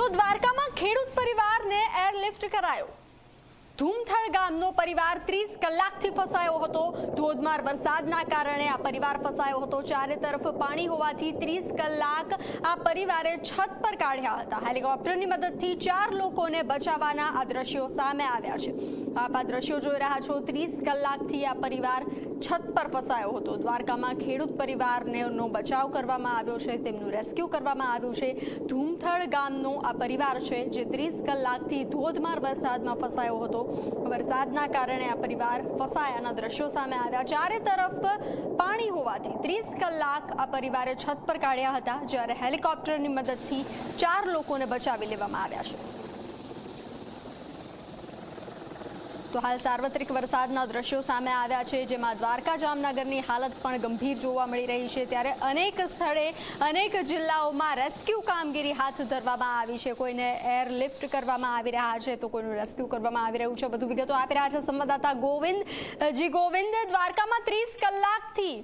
તો દ્વારકામાં ખેડૂત પરિવારને એરલિફ્ટ કરાયો. ધૂમથળ ગામનો પરિવાર ત્રીસ કલાકથી ફસાયો હતો. ધોધમાર વરસાદના કારણે આ પરિવાર ફસાયો હતો. ચારે તરફ પાણી હોવાથી ત્રીસ કલાક આ પરિવારે છત પર કાઢ્યા હતા. હેલિકોપ્ટરની મદદથી ચાર લોકોને બચાવવાના આ દ્રશ્યો સામે આવ્યા છે. આપ આ દ્રશ્યો જોઈ રહ્યા છો. ત્રીસ કલાકથી આ પરિવાર છત પર ફસાયો હતો. દ્વારકામાં ખેડૂત પરિવારને નો બચાવ કરવામાં આવ્યો છે. તેમનું રેસ્ક્યુ કરવામાં આવ્યું છે. ધૂમથળ ગામનો આ પરિવાર છે, જે ત્રીસ કલાકથી ધોધમાર વરસાદમાં ફસાયો હતો. વરસાદના કારણે આ પરિવાર ફસાયાના દ્રશ્યો સામે આવ્યા. ચારે તરફ પાણી હોવાથી ત્રીસ કલાક આ પરિવારે છત પર કાઢ્યા હતા, જ્યારે હેલિકોપ્ટરની મદદથી ચાર લોકોને બચાવી લેવામાં આવ્યા છે. તો હાલ સાર્વત્રિક વરસાદના દ્રશ્યો સામે આવ્યા છે, જેમાં દ્વારકા જામનગરની હાલત પણ ગંભીર જોવા મળી રહી છે. ત્યારે અનેક સ્થળે, અનેક જિલ્લાઓમાં રેસ્ક્યુ કામગીરી હાથ ધરવામાં આવી છે. કોઈને એર લિફ્ટ કરવામાં આવી રહ્યા છે, તો કોઈનું રેસ્ક્યુ કરવામાં આવી રહ્યું છે. બધું વિગતો આપી રહ્યા છે સંવાદદાતા ગોવિંદ, જી ગોવિંદ, દ્વારકામાં ત્રીસ કલાકથી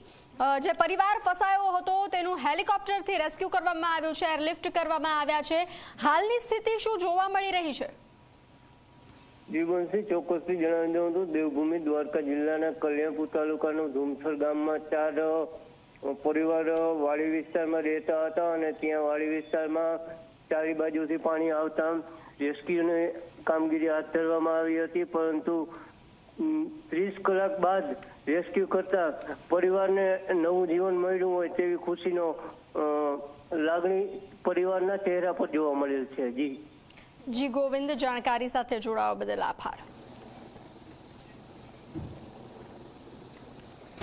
જે પરિવાર ફસાયો હતો, તેનું હેલિકોપ્ટરથી રેસ્ક્યુ કરવામાં આવ્યું છે, એરલિફ્ટ કરવામાં આવ્યા છે. હાલની સ્થિતિ શું જોવા મળી રહી છે? જીવનસિંહ ચોક્કસથી જણાવી દઉં હતું દેવભૂમિ, દ્વારકા જિલ્લાના કલ્યાણપુર તાલુકાનું ધૂમસર ગામમાં ચાર પરિવાર વાડી વિસ્તારમાં રહેતા હતા અને ત્યાં વાડી વિસ્તારમાં ચારે બાજુથી પાણી આવતા રેસ્ક્યુની કામગીરી હાથ ધરવામાં આવી હતી, પરંતુ ત્રીસ કલાક બાદ રેસ્ક્યુ કરતા પરિવારને નવું જીવન મળ્યું હોય તેવી ખુશીનો લાગણી પરિવારના ચહેરા પર જોવા મળેલ છે. જી. જી ગોવિંદ જાણકારી સાથે જોડાવા બદલ આભાર.